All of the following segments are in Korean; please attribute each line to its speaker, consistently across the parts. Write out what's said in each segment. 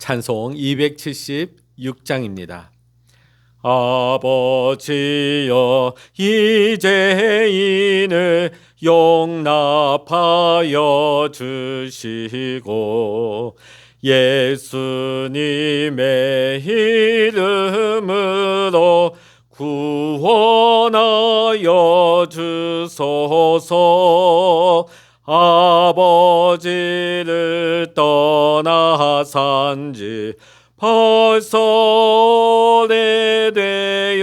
Speaker 1: 찬송 276장입니다. 아버지여 이제인을 용납하여 주시고 예수님의 이름으로 구원하여 주소서 아버지를 떠나 산지 벌써 오래되었고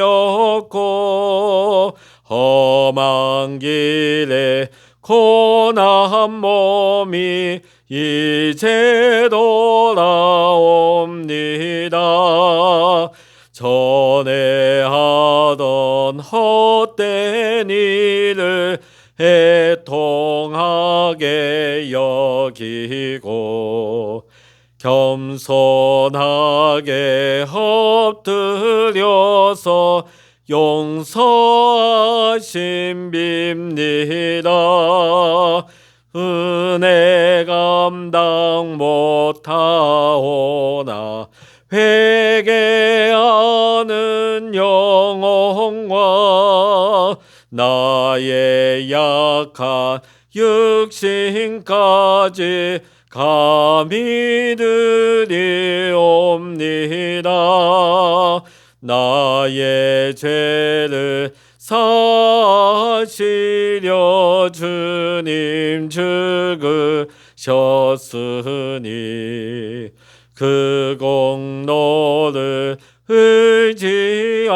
Speaker 1: 험한 길에 고난 몸이 이제 돌아옵니다. 전에 하던 헛된 일을 애통하게 여기고 겸손하게 엎드려서 용서하심 빕니다. 은혜 감당 못하오나 회개하는 영혼과 나의 약한 육신까지 감히 드리옵니다. 나의 죄를 사시려 주님 죽으셨으니 그 공로를 의지하여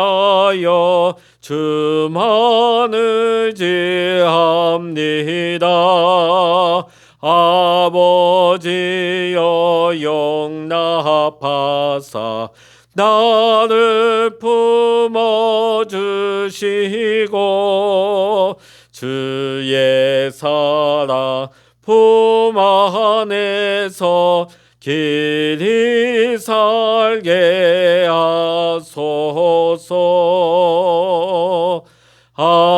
Speaker 1: 주만 의지합니다. 아버지여 용납하사 나를 품어주시고 주의 사랑 품 안에서 길이 살게 하소서 아멘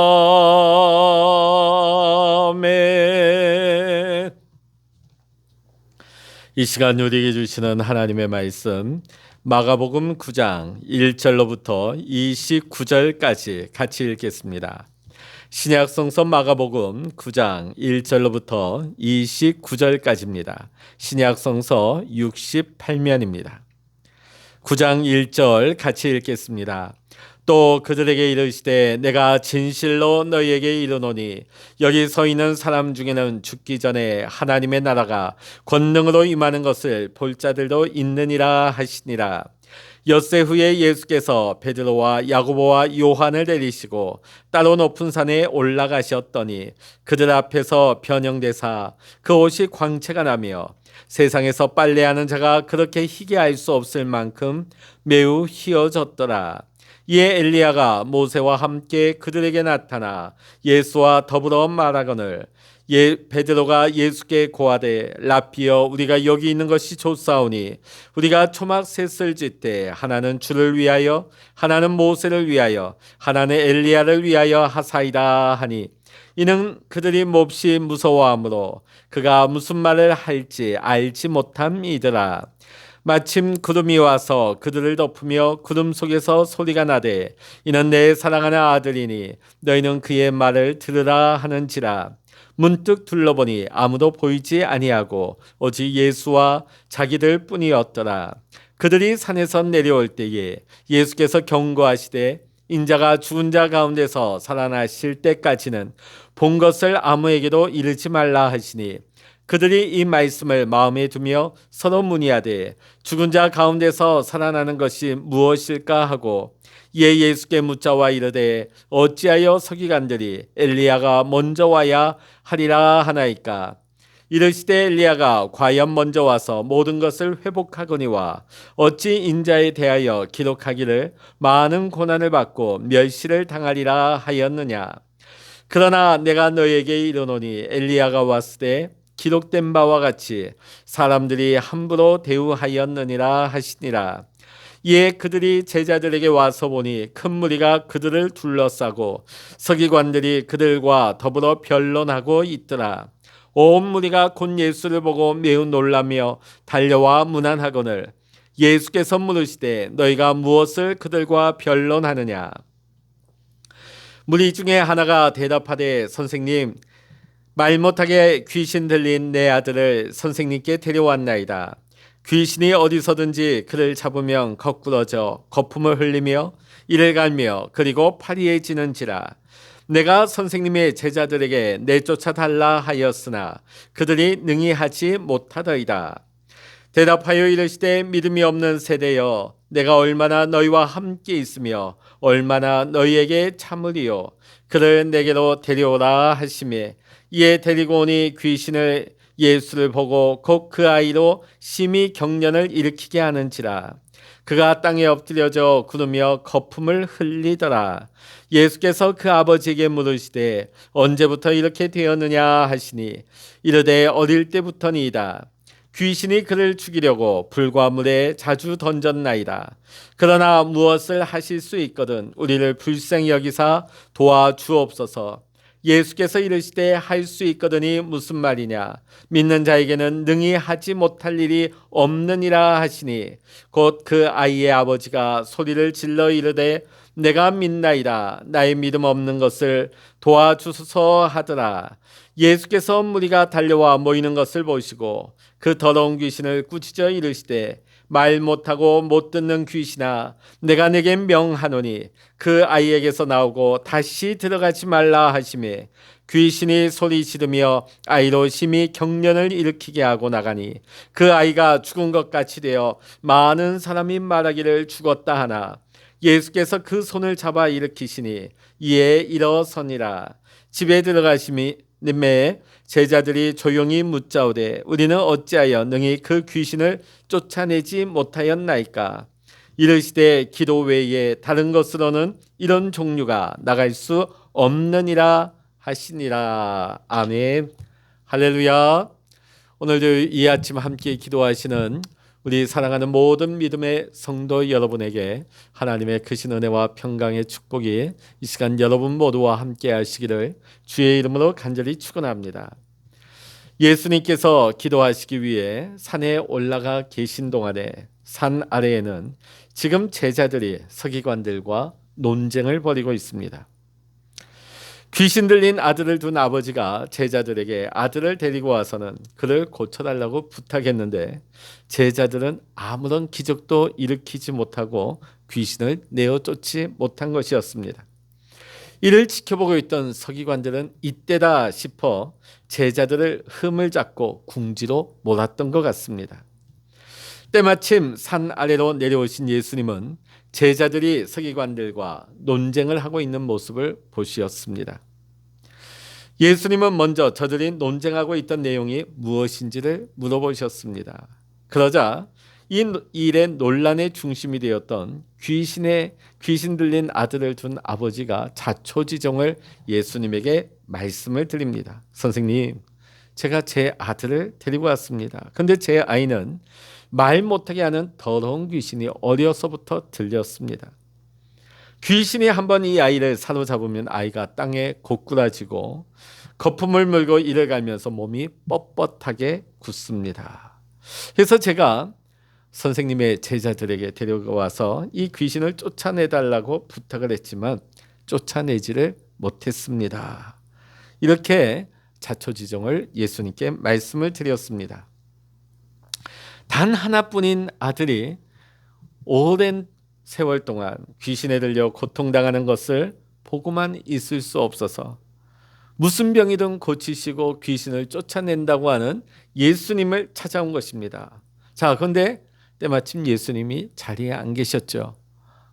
Speaker 1: 이 시간 우리에게 주시는 하나님의 말씀 마가복음 9장 1절로부터 29절까지 같이 읽겠습니다. 신약 성서 마가복음 9장 1절로부터 29절까지입니다. 신약 성서 68면입니다. 9장 1절 같이 읽겠습니다. 또 그들에게 이르시되 내가 진실로 너희에게 이르노니 여기 서 있는 사람 중에는 죽기 전에 하나님의 나라가 권능으로 임하는 것을 볼 자들도 있느니라 하시니라. 엿새 후에 예수께서 베드로와 야고보와 요한을 내리시고 따로 높은 산에 올라가셨더니 그들 앞에서 변형되사 그 옷이 광채가 나며 세상에서 빨래하는 자가 그렇게 희게 할 수 없을 만큼 매우 희어졌더라. 이에 엘리야가 모세와 함께 그들에게 나타나 예수와 더불어 말하거늘 예 베드로가 예수께 고하되 라피여 우리가 여기 있는 것이 좋사오니 우리가 초막 셋을 짓되 하나는 주를 위하여 하나는 모세를 위하여 하나는 엘리야를 위하여 하사이다 하니 이는 그들이 몹시 무서워하므로 그가 무슨 말을 할지 알지 못함이더라 마침 구름이 와서 그들을 덮으며 구름 속에서 소리가 나되 이는 내 사랑하는 아들이니 너희는 그의 말을 들으라 하는지라. 문득 둘러보니 아무도 보이지 아니하고 오직 예수와 자기들 뿐이었더라. 그들이 산에서 내려올 때에 예수께서 경고하시되 인자가 죽은 자 가운데서 살아나실 때까지는 본 것을 아무에게도 이르지 말라 하시니 그들이 이 말씀을 마음에 두며 서로 문의하되 죽은 자 가운데서 살아나는 것이 무엇일까 하고 예 예수께 묻자와 이르되 어찌하여 서기관들이 엘리야가 먼저 와야 하리라 하나이까? 이르시되 엘리야가 과연 먼저 와서 모든 것을 회복하거니와 어찌 인자에 대하여 기록하기를 많은 고난을 받고 멸시를 당하리라 하였느냐? 그러나 내가 너에게 이르노니 엘리야가 왔을 때 기록된 바와 같이 사람들이 함부로 대우하였느니라 하시니라. 이에 그들이 제자들에게 와서 보니 큰 무리가 그들을 둘러싸고 서기관들이 그들과 더불어 변론하고 있더라. 온 무리가 곧 예수를 보고 매우 놀라며 달려와 문안하거늘 예수께서 물으시되 너희가 무엇을 그들과 변론하느냐? 무리 중에 하나가 대답하되 선생님 말 못하게 귀신 들린 내 아들을 선생님께 데려왔나이다. 귀신이 어디서든지 그를 잡으면 거꾸러져 거품을 흘리며 이를 갈며 그리고 파리해지는지라. 내가 선생님의 제자들에게 내쫓아 달라 하였으나 그들이 능히 하지 못하더이다. 대답하여 이르시되 믿음이 없는 세대여 내가 얼마나 너희와 함께 있으며 얼마나 너희에게 참으리요 그를 내게로 데려오라 하심에 이에 데리고 오니 귀신을 예수를 보고 곧 그 아이로 심히 경련을 일으키게 하는지라 그가 땅에 엎드려져 구르며 거품을 흘리더라 예수께서 그 아버지에게 물으시되 언제부터 이렇게 되었느냐 하시니 이르되 어릴 때부터니이다 귀신이 그를 죽이려고 불과 물에 자주 던졌나이다. 그러나 무엇을 하실 수 있거든 우리를 불쌍히 여기사 도와주옵소서. 예수께서 이르시되 할 수 있거든이 무슨 말이냐? 믿는 자에게는 능히 하지 못할 일이 없느니라 하시니 곧 그 아이의 아버지가 소리를 질러 이르되 내가 믿나이다. 나의 믿음 없는 것을 도와주소서 하더라. 예수께서 무리가 달려와 모이는 것을 보시고 그 더러운 귀신을 꾸짖어 이르시되 말 못하고 못 듣는 귀신아 내가 내게 명하노니 그 아이에게서 나오고 다시 들어가지 말라 하심에 귀신이 소리 지르며 아이로 심히 경련을 일으키게 하고 나가니 그 아이가 죽은 것 같이 되어 많은 사람이 말하기를 죽었다 하나. 예수께서 그 손을 잡아 일으키시니 이에 일어서니라. 집에 들어가심이 님의 제자들이 조용히 묻자오되 우리는 어찌하여 능히 그 귀신을 쫓아내지 못하였나이까? 이르시되 기도 외에 다른 것으로는 이런 종류가 나갈 수 없느니라 하시니라. 아멘. 할렐루야. 오늘도 이 아침 함께 기도하시는 우리 사랑하는 모든 믿음의 성도 여러분에게 하나님의 크신 은혜와 평강의 축복이 이 시간 여러분 모두와 함께 하시기를 주의 이름으로 간절히 축원합니다. 예수님께서 기도하시기 위해 산에 올라가 계신 동안에 산 아래에는 지금 제자들이 서기관들과 논쟁을 벌이고 있습니다. 귀신 들린 아들을 둔 아버지가 제자들에게 아들을 데리고 와서는 그를 고쳐달라고 부탁했는데 제자들은 아무런 기적도 일으키지 못하고 귀신을 내어 쫓지 못한 것이었습니다. 이를 지켜보고 있던 서기관들은 이때다 싶어 제자들을 흠을 잡고 궁지로 몰았던 것 같습니다. 때마침 산 아래로 내려오신 예수님은 제자들이 서기관들과 논쟁을 하고 있는 모습을 보시었습니다. 예수님은 먼저 저들이 논쟁하고 있던 내용이 무엇인지를 물어보셨습니다. 그러자 이 일의 논란의 중심이 되었던 귀신의 귀신 들린 아들을 둔 아버지가 자초지종을 예수님에게 말씀을 드립니다. 선생님, 제가 제 아들을 데리고 왔습니다. 근데 제 아이는 말 못하게 하는 더러운 귀신이 어려서부터 들렸습니다. 귀신이 한 번 이 아이를 사로잡으면 아이가 땅에 고꾸라지고 거품을 물고 이를 갈면서 몸이 뻣뻣하게 굳습니다. 그래서 제가 선생님의 제자들에게 데려와서 이 귀신을 쫓아내달라고 부탁을 했지만 쫓아내지를 못했습니다. 이렇게 자초지종을 예수님께 말씀을 드렸습니다. 단 하나뿐인 아들이 오랜 세월 동안 귀신에 들려 고통당하는 것을 보고만 있을 수 없어서 무슨 병이든 고치시고 귀신을 쫓아낸다고 하는 예수님을 찾아온 것입니다. 자, 그런데 때마침 예수님이 자리에 안 계셨죠.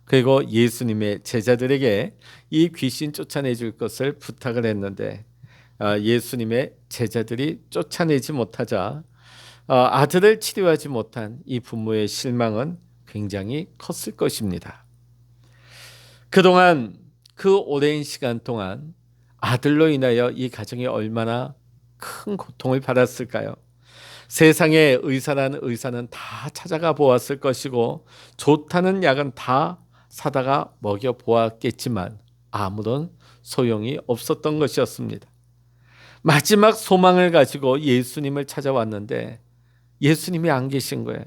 Speaker 1: 그리고 예수님의 제자들에게 이 귀신 쫓아내 줄 것을 부탁을 했는데 아, 예수님의 제자들이 쫓아내지 못하자 어, 아들을 치료하지 못한 이 부모의 실망은 굉장히 컸을 것입니다. 그동안 그 오랜 시간 동안 아들로 인하여 이 가정이 얼마나 큰 고통을 받았을까요? 세상에 의사란 의사는 다 찾아가 보았을 것이고 좋다는 약은 다 사다가 먹여 보았겠지만 아무런 소용이 없었던 것이었습니다. 마지막 소망을 가지고 예수님을 찾아왔는데 예수님이 안 계신 거예요.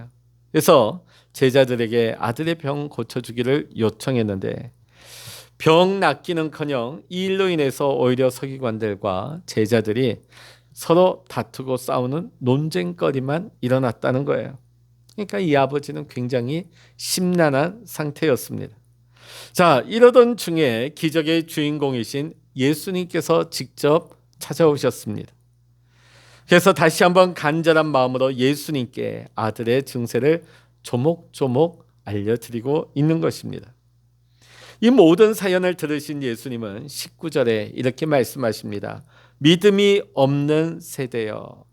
Speaker 1: 그래서 제자들에게 아들의 병 고쳐주기를 요청했는데 병 낫기는커녕 이 일로 인해서 오히려 서기관들과 제자들이 서로 다투고 싸우는 논쟁거리만 일어났다는 거예요. 그러니까 이 아버지는 굉장히 심란한 상태였습니다. 자, 이러던 중에 기적의 주인공이신 예수님께서 직접 찾아오셨습니다. 그래서 다시 한번 간절한 마음으로 예수님께 아들의 증세를 조목조목 알려드리고 있는 것입니다. 이 모든 사연을 들으신 예수님은 19절에 이렇게 말씀하십니다. 믿음이 없는 세대여.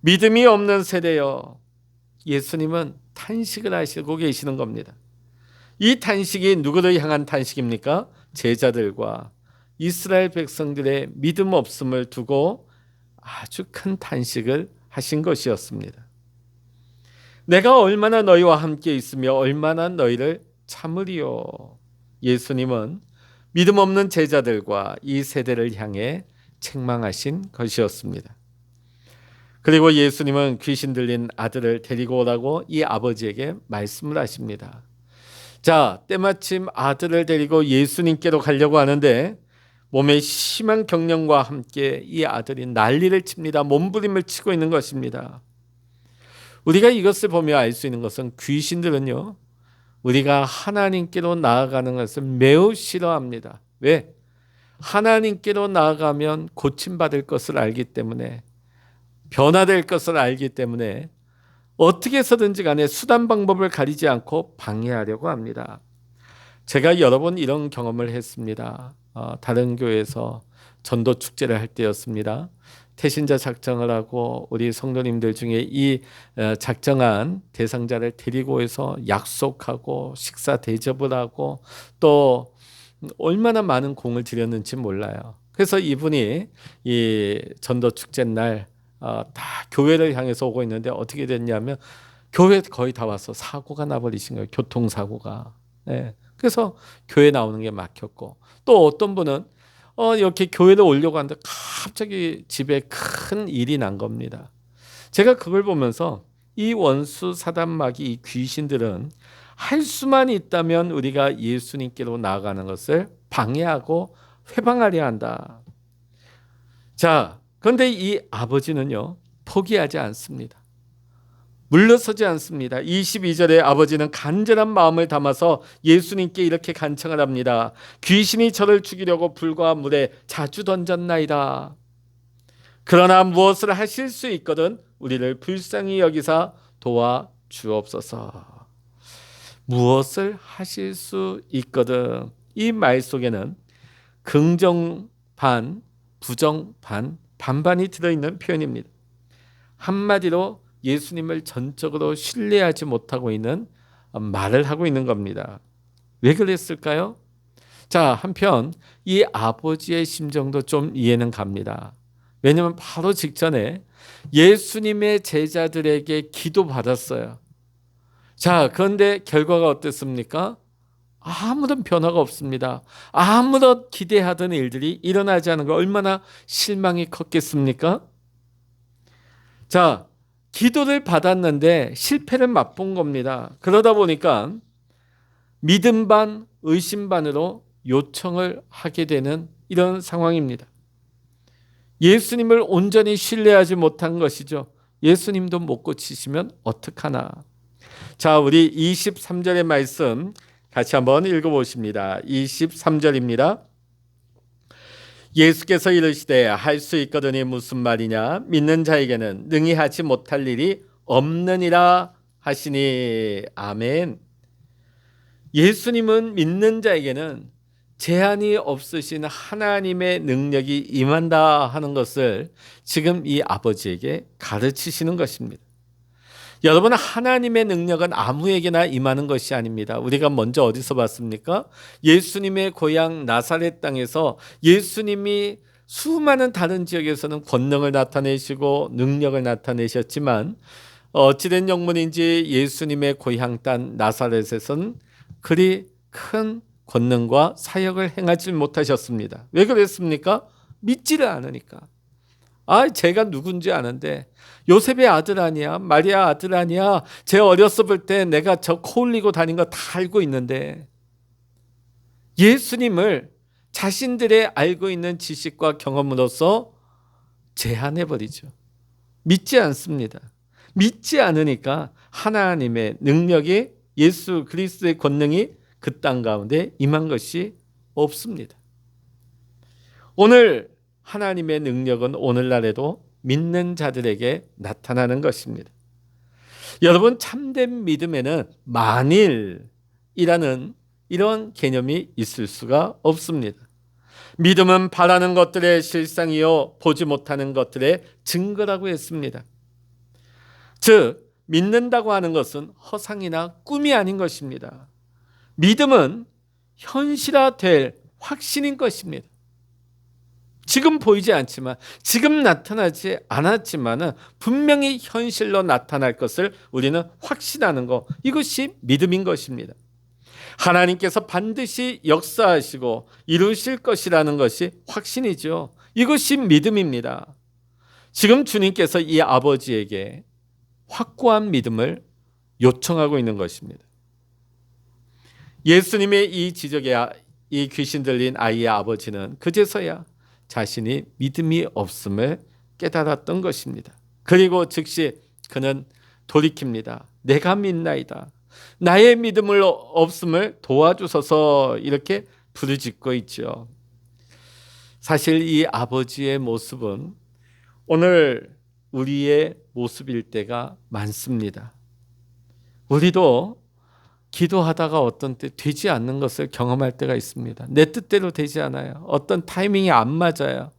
Speaker 1: 믿음이 없는 세대여. 예수님은 탄식을 하시고 계시는 겁니다. 이 탄식이 누구를 향한 탄식입니까? 제자들과 이스라엘 백성들의 믿음 없음을 두고 아주 큰 탄식을 하신 것이었습니다. 내가 얼마나 너희와 함께 있으며 얼마나 너희를 참으리요. 예수님은 믿음 없는 제자들과 이 세대를 향해 책망하신 것이었습니다. 그리고 예수님은 귀신 들린 아들을 데리고 오라고 이 아버지에게 말씀을 하십니다. 자, 때마침 아들을 데리고 예수님께로 가려고 하는데 몸에 심한 경련과 함께 이 아들이 난리를 칩니다. 몸부림을 치고 있는 것입니다. 우리가 이것을 보며 알 수 있는 것은 귀신들은요, 우리가 하나님께로 나아가는 것을 매우 싫어합니다. 왜? 하나님께로 나아가면 고침받을 것을 알기 때문에 변화될 것을 알기 때문에 어떻게 해서든지 간에 수단 방법을 가리지 않고 방해하려고 합니다. 제가 여러 번 이런 경험을 했습니다. 어, 다른 교회에서 전도 축제를 할 때였습니다. 태신자 작정을 하고 우리 성도님들 중에 이 어, 작정한 대상자를 데리고 해서 약속하고 식사 대접을 하고 또 얼마나 많은 공을 들였는지 몰라요. 그래서 이분이 이 전도 축제 날 어, 다 교회를 향해서 오고 있는데 어떻게 됐냐면 교회 거의 다 와서 사고가 나버리신 거예요. 교통사고가. 네. 그래서 교회 나오는 게 막혔고 또 어떤 분은 어, 이렇게 교회를 오려고 하는데 갑자기 집에 큰 일이 난 겁니다. 제가 그걸 보면서 이 원수 사단마귀 이 귀신들은 할 수만 있다면 우리가 예수님께로 나아가는 것을 방해하고 회방하려 한다. 자, 그런데 이 아버지는요, 포기하지 않습니다. 물러서지 않습니다. 22절에 아버지는 간절한 마음을 담아서 예수님께 이렇게 간청을 합니다. 귀신이 저를 죽이려고 불과 물에 자주 던졌나이다. 그러나 무엇을 하실 수 있거든 우리를 불쌍히 여기사 도와 주옵소서. 무엇을 하실 수 있거든 이 말 속에는 긍정 반, 부정 반, 반반이 들어있는 표현입니다. 한마디로 예수님을 전적으로 신뢰하지 못하고 있는 말을 하고 있는 겁니다. 왜 그랬을까요? 자, 한편 이 아버지의 심정도 좀 이해는 갑니다. 왜냐하면 바로 직전에 예수님의 제자들에게 기도 받았어요. 자, 그런데 결과가 어땠습니까? 아무런 변화가 없습니다. 아무런 기대하던 일들이 일어나지 않은 거 얼마나 실망이 컸겠습니까? 자, 기도를 받았는데 실패를 맛본 겁니다. 그러다 보니까 믿음 반, 의심 반으로 요청을 하게 되는 이런 상황입니다. 예수님을 온전히 신뢰하지 못한 것이죠. 예수님도 못 고치시면 어떡하나. 자, 우리 23절의 말씀 같이 한번 읽어 보십니다. 23절입니다. 예수께서 이르시되 할 수 있거든이 무슨 말이냐 믿는 자에게는 능히 하지 못할 일이 없느니라 하시니 아멘. 예수님은 믿는 자에게는 제한이 없으신 하나님의 능력이 임한다 하는 것을 지금 이 아버지에게 가르치시는 것입니다. 여러분 하나님의 능력은 아무에게나 임하는 것이 아닙니다. 우리가 먼저 어디서 봤습니까? 예수님의 고향 나사렛 땅에서 예수님이 수많은 다른 지역에서는 권능을 나타내시고 능력을 나타내셨지만 어찌된 영문인지 예수님의 고향 땅 나사렛에서는 그리 큰 권능과 사역을 행하지 못하셨습니다. 왜 그랬습니까? 믿지를 않으니까. 아, 제가 누군지 아는데 요셉의 아들 아니야? 마리아 아들 아니야? 제 어렸을 때 내가 저 코 흘리고 다닌 거 다 알고 있는데 예수님을 자신들의 알고 있는 지식과 경험으로서 제한해 버리죠. 믿지 않습니다. 믿지 않으니까 하나님의 능력이 예수 그리스도의 권능이 그 땅 가운데 임한 것이 없습니다. 오늘 하나님의 능력은 오늘날에도 믿는 자들에게 나타나는 것입니다. 여러분 참된 믿음에는 만일이라는 이런 개념이 있을 수가 없습니다. 믿음은 바라는 것들의 실상이요 보지 못하는 것들의 증거라고 했습니다. 즉 믿는다고 하는 것은 허상이나 꿈이 아닌 것입니다. 믿음은 현실화될 확신인 것입니다. 지금 보이지 않지만 지금 나타나지 않았지만은 분명히 현실로 나타날 것을 우리는 확신하는 것 이것이 믿음인 것입니다. 하나님께서 반드시 역사하시고 이루실 것이라는 것이 확신이죠. 이것이 믿음입니다. 지금 주님께서 이 아버지에게 확고한 믿음을 요청하고 있는 것입니다. 예수님의 이 지적에 이 귀신 들린 아이의 아버지는 그제서야 자신이 믿음이 없음을 깨달았던 것입니다. 그리고 즉시 그는 돌이킵니다. 내가 믿나이다. 나의 믿음을 없음을 도와주소서 이렇게 부르짖고 있죠. 사실 이 아버지의 모습은 오늘 우리의 모습일 때가 많습니다. 우리도 기도하다가 어떤 때 되지 않는 것을 경험할 때가 있습니다. 내 뜻대로 되지 않아요. 어떤 타이밍이 안 맞아요.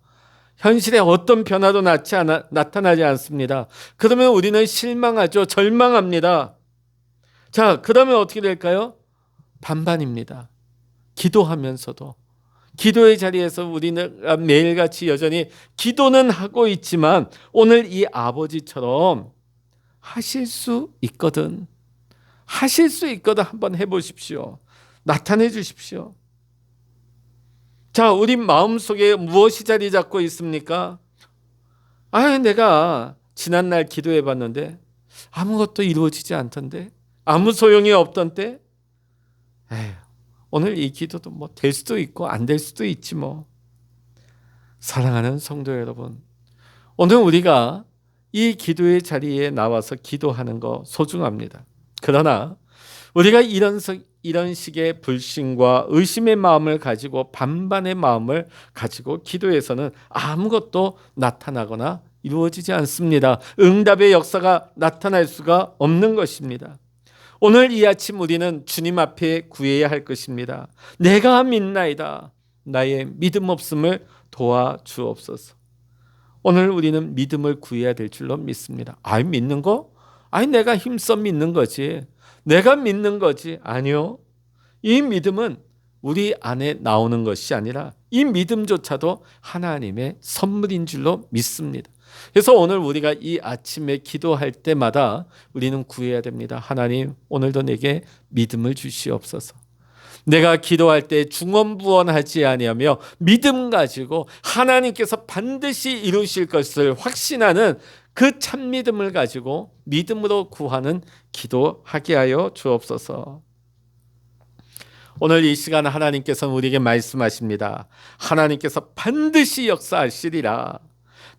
Speaker 1: 현실에 어떤 변화도 않아, 나타나지 않습니다. 그러면 우리는 실망하죠. 절망합니다. 자, 그러면 어떻게 될까요? 반반입니다. 기도하면서도 기도의 자리에서 우리는 매일같이 여전히 기도는 하고 있지만 오늘 이 아버지처럼 하실 수 있거든. 하실 수 있거든 한번 해보십시오. 나타내 주십시오. 자, 우리 마음 속에 무엇이 자리 잡고 있습니까? 아, 내가 지난날 기도해 봤는데 아무것도 이루어지지 않던데. 아무 소용이 없던 때. 에휴, 오늘 이 기도도 뭐 될 수도 있고 안 될 수도 있지 뭐. 사랑하는 성도 여러분. 오늘 우리가 이 기도의 자리에 나와서 기도하는 거 소중합니다. 그러나 우리가 이런 이런 식의 불신과 의심의 마음을 가지고 반반의 마음을 가지고 기도에서는 아무것도 나타나거나 이루어지지 않습니다. 응답의 역사가 나타날 수가 없는 것입니다. 오늘 이 아침 우리는 주님 앞에 구해야 할 것입니다. 내가 믿나이다. 나의 믿음 없음을 도와주옵소서. 오늘 우리는 믿음을 구해야 될 줄로 믿습니다. 아이 믿는 거? 아니 내가 힘써 믿는 거지. 내가 믿는 거지. 아니요. 이 믿음은 우리 안에 나오는 것이 아니라 이 믿음조차도 하나님의 선물인 줄로 믿습니다. 그래서 오늘 우리가 이 아침에 기도할 때마다 우리는 구해야 됩니다. 하나님, 오늘도 내게 믿음을 주시옵소서. 내가 기도할 때 중언부언하지 아니하며 믿음 가지고 하나님께서 반드시 이루실 것을 확신하는 그 참믿음을 가지고 믿음으로 구하는 기도하게 하여 주옵소서. 오늘 이 시간 하나님께서 우리에게 말씀하십니다. 하나님께서 반드시 역사하시리라.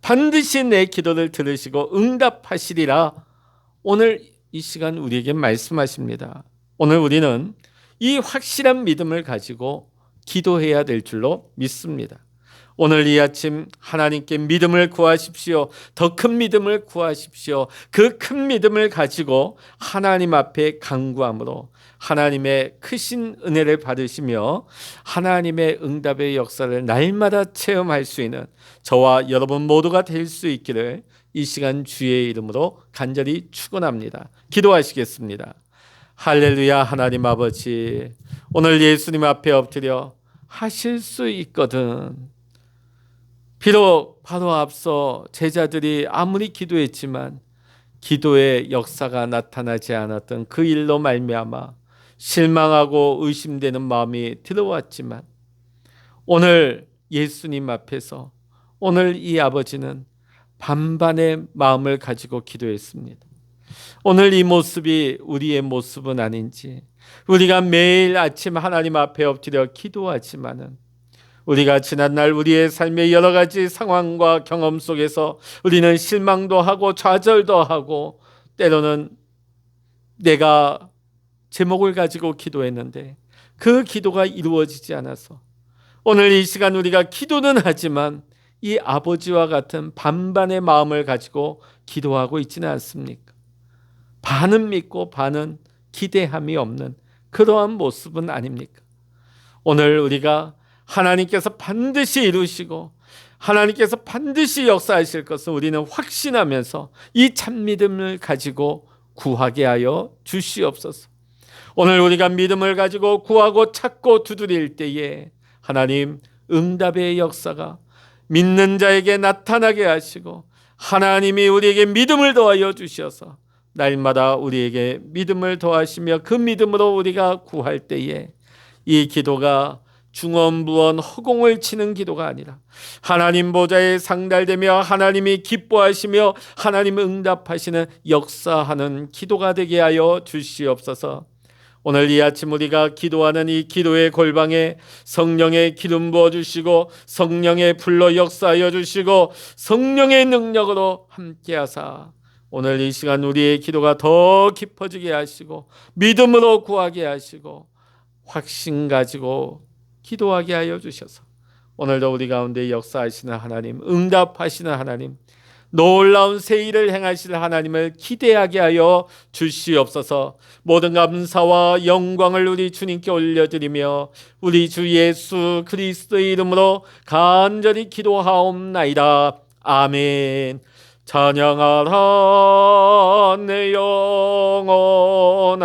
Speaker 1: 반드시 내 기도를 들으시고 응답하시리라. 오늘 이 시간 우리에게 말씀하십니다. 오늘 우리는 이 확실한 믿음을 가지고 기도해야 될 줄로 믿습니다. 오늘 이 아침 하나님께 믿음을 구하십시오. 더 큰 믿음을 구하십시오. 그 큰 믿음을 가지고 하나님 앞에 간구함으로 하나님의 크신 은혜를 받으시며 하나님의 응답의 역사를 날마다 체험할 수 있는 저와 여러분 모두가 될 수 있기를 이 시간 주의 이름으로 간절히 축원합니다. 기도하시겠습니다. 할렐루야 하나님 아버지 오늘 예수님 앞에 엎드려 하실 수 있거든. 비록 바로 앞서 제자들이 아무리 기도했지만 기도의 역사가 나타나지 않았던 그 일로 말미암아 실망하고 의심되는 마음이 들어왔지만 오늘 예수님 앞에서 오늘 이 아버지는 반반의 마음을 가지고 기도했습니다. 오늘 이 모습이 우리의 모습은 아닌지 우리가 매일 아침 하나님 앞에 엎드려 기도하지만은 우리가 지난날 우리의 삶의 여러 가지 상황과 경험 속에서 우리는 실망도 하고 좌절도 하고 때로는 내가 제목을 가지고 기도했는데 그 기도가 이루어지지 않아서 오늘 이 시간 우리가 기도는 하지만 이 아버지와 같은 반반의 마음을 가지고 기도하고 있지는 않습니까? 반은 믿고 반은 기대함이 없는 그러한 모습은 아닙니까? 오늘 우리가 하나님께서 반드시 이루시고 하나님께서 반드시 역사하실 것을 우리는 확신하면서 이 참믿음을 가지고 구하게 하여 주시옵소서. 오늘 우리가 믿음을 가지고 구하고 찾고 두드릴 때에 하나님 응답의 역사가 믿는 자에게 나타나게 하시고 하나님이 우리에게 믿음을 더하여 주셔서 날마다 우리에게 믿음을 더하시며 그 믿음으로 우리가 구할 때에 이 기도가 중언부언 허공을 치는 기도가 아니라 하나님 보좌에 상달되며 하나님이 기뻐하시며 하나님 응답하시는 역사하는 기도가 되게 하여 주시옵소서. 오늘 이 아침 우리가 기도하는 이 기도의 골방에 성령의 기름 부어 주시고 성령의 불로 역사하여 주시고 성령의 능력으로 함께 하사 오늘 이 시간 우리의 기도가 더 깊어지게 하시고 믿음으로 구하게 하시고 확신 가지고 기도하게 하여 주셔서 오늘도 우리 가운데 역사하시는 하나님, 응답하시는 하나님, 놀라운 새 일을 행하실 하나님을 기대하게 하여 주시옵소서. 모든 감사와 영광을 우리 주님께 올려드리며 우리 주 예수 그리스도의 이름으로 간절히 기도하옵나이다. 아멘. 찬양하라 내 영혼아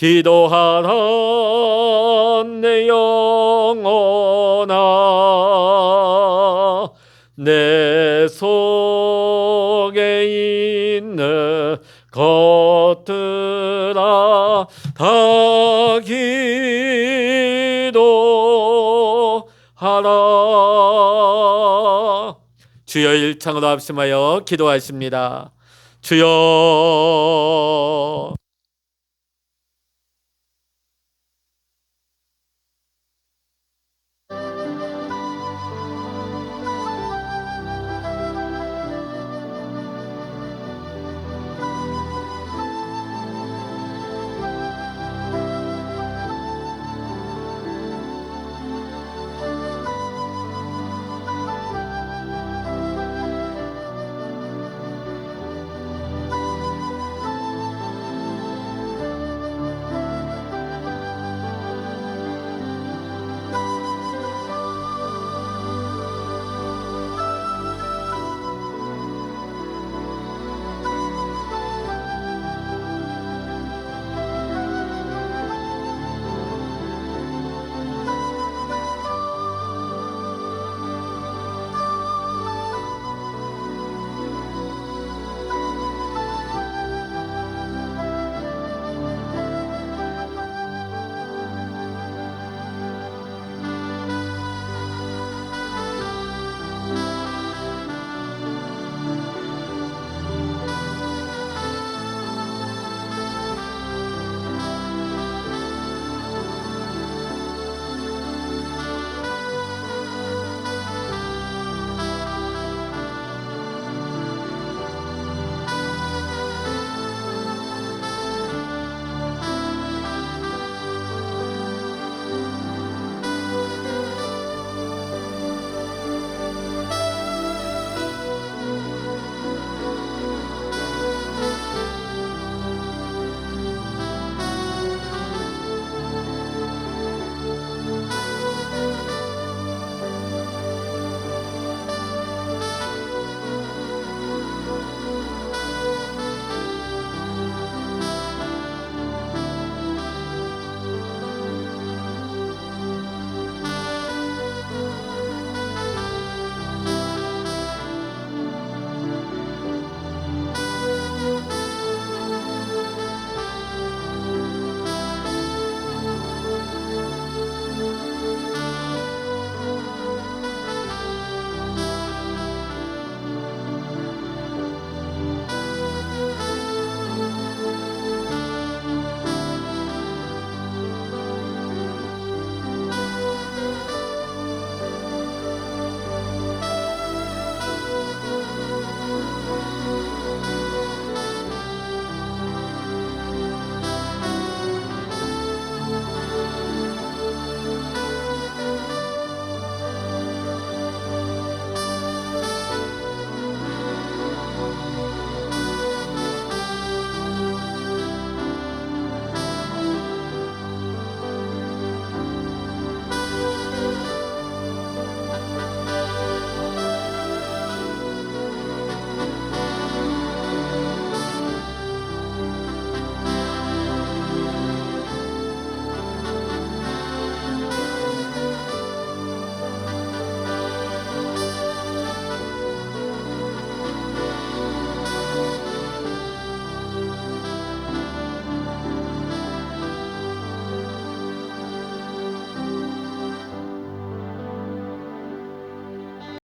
Speaker 1: 기도하라 내 영혼아 내 속에 있는 것들아 다 기도하라. 주여 일창으로 합심하여 기도하십니다. 주여